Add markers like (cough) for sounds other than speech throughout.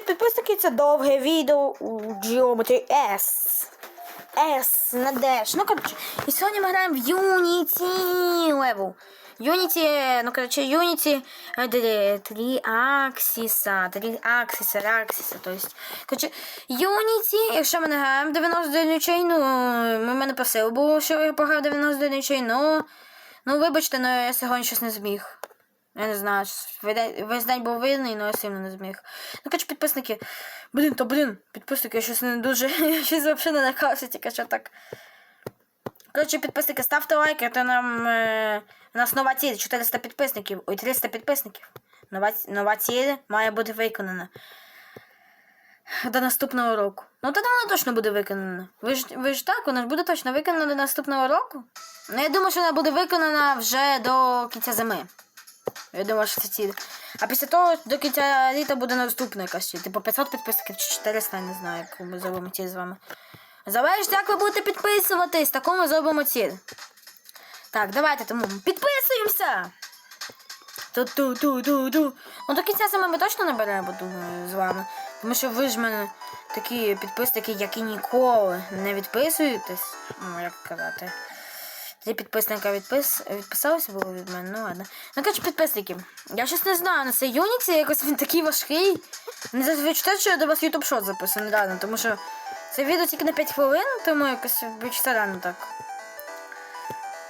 привіт, підписники! Довге відео у Geometry S. S на Dash. Ну, коротше, і сьогодні ми граємо в Unity Level. Unity, ну, коротше, Unity 3 аксіса, 3 аксіса, аксіса, то есть, коротше, Unity, якщо ми не граємо 91 нічей, ну, ми мене просили було, що я пограв 91 нічей, ну, ну, вибачте, ну, я сьогодні щось не зміг. Я не знаю, весь- день був вільний, але я сильно не зміг. Ну, коротше, підписники. Блін, то блін, підписники, я щось не дуже. (laughs) Я щось взагалі не лякався, тільки що так. Коротше, підписники, ставте лайки, то нам. Е, у нас нова ціль, 400 підписників. Ой, 300 підписників. Нова, нова ціль має бути виконана. До наступного року. Ну, тоді вона точно буде виконана. Ви ж, ви ж так, вона ж буде точно виконана до наступного року. Ну, я думаю, що вона буде виконана вже до кінця зими. Я думаю, що це ціль. А після того до кінця літа буде наступна якась. Типу 500 підписників чи 400, я не знаю, яку ми зробимо ціль з вами. Залежить, як ви будете підписуватись, таку ми зробимо ціль. Так, давайте тому підписуємося! Ту-ту-ту-ту-ту. Ну до кінця зими ми точно наберемо, думаю, з вами. Тому що ви ж мене такі підписники, які ніколи не відписуєтесь. Ну, як казати. Три підписника відпис... відписалося було від мене, ну ладно. Ну, коротше, підписники. Я щось не знаю, на цей Unity якось він такий важкий. Не зазвичай, що я до вас YouTube шот записаний, реально, тому що це відео тільки на 5 хвилин, тому якось відчуття реально так.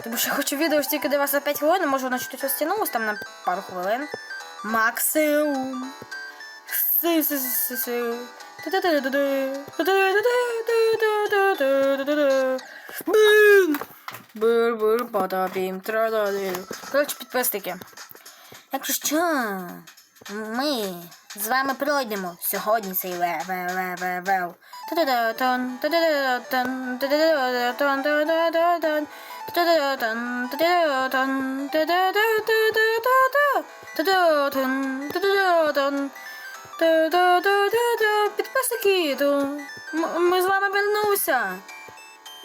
Тому що я хочу відео ж тільки до вас на 5 хвилин, може воно чуть розтягнулося там на пару хвилин. Максимум. Си-си-си-си. Бур бур потопім традалю. Коротше, підписники. Якщо ми з вами пройдемо сьогодні цей вел. Підписники, ми з вами вернувся.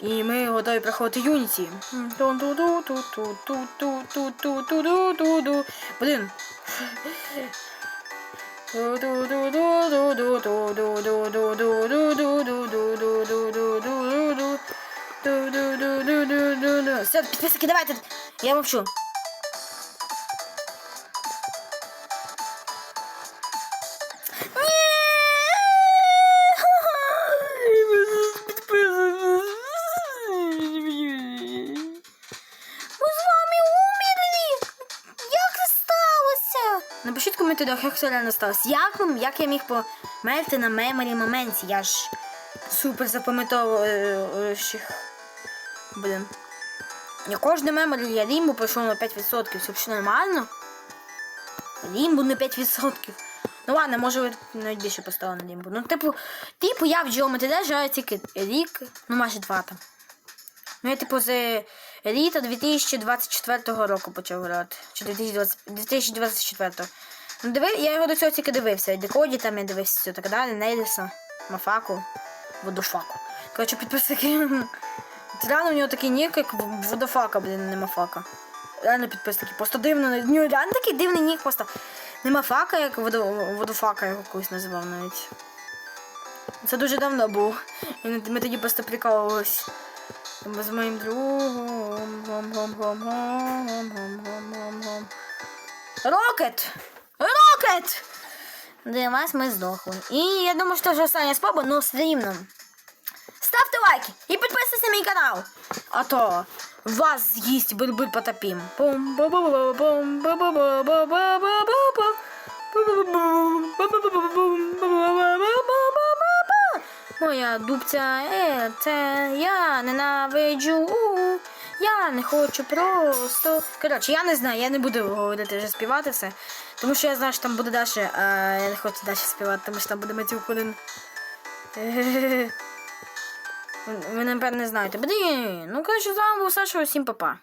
И мы его готові проход Юнити. Блин. Все, давай давайте. Я мовчу. Напишіть в коментарях, як це реально сталося. Як, як я міг померти на меморі моменті? Я ж супер запам'ятовуючих. Блін. Я кожне меморі я лімбу пройшов на 5%. Це взагалі нормально? Лімбу на 5%. Ну ладно, може ви навіть більше поставили на лімбу. Ну, типу, типу я в Geometry Dash граю тільки рік, ну майже два там. Ну, я типу з літа 2024 року почав грати. Чи 2020, 2024. Ну, диви, я його до цього тільки дивився. Декоді там я дивився все так далі, Нейдеса, Мафаку, Водофаку. Коротше, підписники. (laughs) Реально у нього такий нік, як Водофака, блін, не Мафака. Реально підписники. Просто дивно. У нього реально такий дивний нік, просто не Мафака, як водо, Водофака його колись називав навіть. Це дуже давно було. І Ми тоді просто ми з моїм другом. Гом, гом, гом, гом, гом, гом, гом, гом. Рокет! Рокет! Для ми здохли. І я думаю, що вже остання спроба, ну все рівно. Ставте лайки і підписуйтесь на мій канал. А то вас з'їсть буль-буль потопім. Бум-бу-бу-бу-бум-бу-бу-бу-бу-бу-бу-бу. Моя дубця, е, це я ненавиджу. Я не хочу просто. Коротше, я не знаю, я не буду говорити вже співати все. Тому що я знаю, що там буде далі, а я не хочу далі співати, тому що там буде матюк один. (laughs) Ви, напевно, не знаєте. Блін, ну коротше, з вами був Саша, усім па-па.